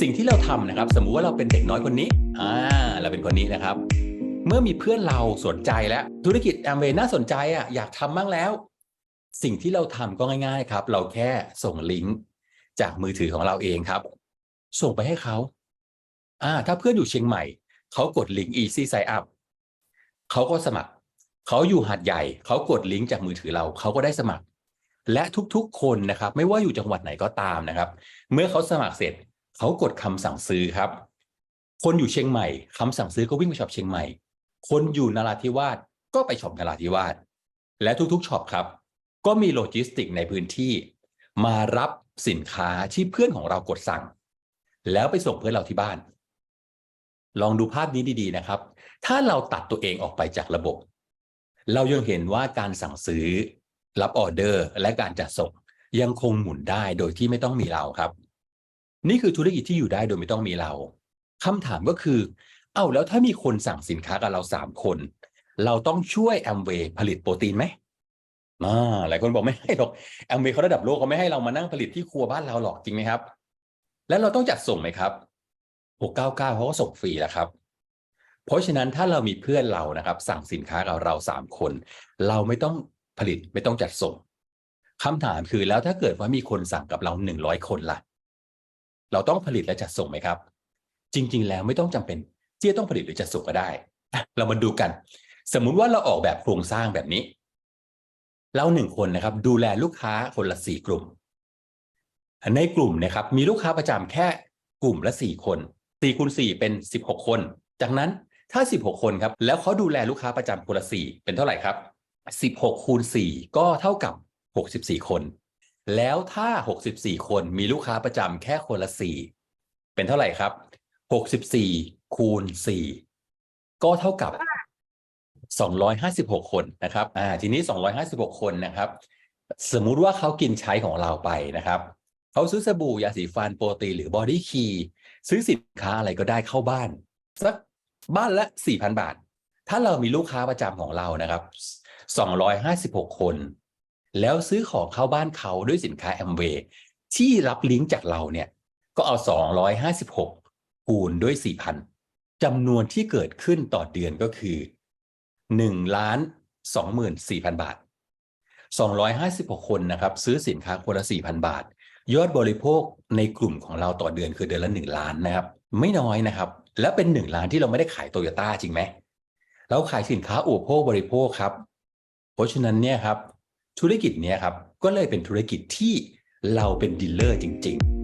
สิ่งที่เราทำนะครับ สมมุติว่าเราเป็นเด็กน้อยคนนี้อ่าเราเป็นคนนี้นะครับ เมื่อมีเพื่อนเราสนใจแล้วธุรกิจแอมเวย์น่าสนใจอะอยากทำบ้างแล้ว สิ่งที่เราทำก็ง่าย ๆ ครับ เราแค่ส่งลิงก์จากมือถือของเราเองครับ ส่งไปให้เขาอ่า ถ้าเพื่อนอยู่เชียงใหม่ เขากดลิงก์ easy sign up เขาก็สมัคร เขาอยู่หาดใหญ่ เขากดลิงก์จากมือถือเรา เขาก็ได้สมัคร และทุกๆ คนนะครับ ไม่ว่าอยู่จังหวัดไหนก็ตามนะครับ เมื่อเขาสมัครเสร็จ เขากดคำสั่งซื้อครับ คนอยู่เชียงใหม่คำสั่งซื้อก็วิ่งไปช็อปเชียงใหม่ คนอยู่นราธิวาสก็ไปช็อปนราธิวาสและทุกๆช็อปครับ ก็มีโลจิสติกในพื้นที่ มารับสินค้าที่เพื่อนของเรากดสั่ง แล้วไปส่งเพื่อนเราที่บ้าน ลองดูภาพนี้ดีๆนะครับ ถ้าเราตัดตัวเองออกไปจากระบบ เรายังเห็นว่าการสั่งซื้อ รับออเดอร์ และการจัดส่งยังคงหมุนได้โดยที่ไม่ต้องมีเราครับ นี่คือธุรกิจที่อยู่ได้โดยไม่ต้องมีเราคำถามก็คือ เอ้าแล้วถ้ามีคนสั่งสินค้ากับเราสามคน เราต้องช่วยแอมเวย์ผลิตโปรตีนไหมอ่าหลายคนบอกไม่ให้หรอกแอมเวย์เขาระดับโลกเขาไม่ให้เรามานั่งผลิตที่ครัวบ้านเราหรอกจริงไหมครับ แล้วเราต้องจัดส่งไหมครับ699เขาก็ส่งฟรีแล้วครับเพราะฉะนั้นถ้าเรามีเพื่อนเรานะครับ สั่งสินค้ากับเราสามคน เราไม่ต้องผลิตไม่ต้องจัดส่งคำถามคือแล้วถ้าเกิดว่ามีคนสั่งกับเราหนึ่งร้อยคนล่ะ เราต้องผลิตและจัดส่งไหมครับ จริง ๆ แล้วไม่ต้องจำเป็นที่จะต้องผลิตหรือจัดส่งก็ได้ เรามาดูกัน สมมุติว่าเราออกแบบโครงสร้างแบบนี้ เราหนึ่งคนนะครับ ดูแลลูกค้าคนละสี่กลุ่ม ในกลุ่มนะครับ มีลูกค้าประจำแค่กลุ่มละสี่คนสี่คูณสี่เป็นสิบหกคน จากนั้นถ้าสิบหกคนครับ แล้วเขาดูแลลูกค้าประจำคนละสี่เป็นเท่าไหร่ครับสิบหกคูณสี่ก็เท่ากับหกสิบสี่คน แล้วถ้าหกสิบสี่คนมีลูกค้าประจำแค่คนละสี่เป็นเท่าไหร่ครับหกสิบสี่คูณสี่ก็เท่ากับ 256 คนนะครับอ่าทีนี้ 256 คนนะครับ สมมุติว่าเขากินใช้ของเราไปนะครับเขาซื้อสบู่ยาสีฟันโปรตีนหรือบอดี้คีซื้อสินค้าอะไรก็ได้เข้าบ้าน สักบ้านละ 4,000 บาท ถ้าเรามีลูกค้าประจำของเรานะครับ 256 คน แล้วซื้อของเข้าบ้านเขาด้วยสินค้าแอมเวย์ที่รับลิงก์จากเราเนี่ยก็เอา 256 คูณด้วย 4,000จำนวนที่เกิดขึ้นต่อเดือนก็คือหนึ่งล้านสองหมื่นสี่พันบาทสองร้อยห้าสิบหกคนนะครับ ซื้อสินค้าคนละสี่พันบาท ยอดบริโภคในกลุ่มของเราต่อเดือนคือเดือนละหนึ่งล้านนะครับ ไม่น้อยนะครับ และเป็นหนึ่งล้านที่เราไม่ได้ขายโตโยต้าจริงไหมเราขายสินค้าอุปโภคบริโภคครับ เพราะฉะนั้นเนี่ยครับ ธุรกิจนี้ครับก็เลยเป็นธุรกิจที่เราเป็นดีลเลอร์จริง ๆ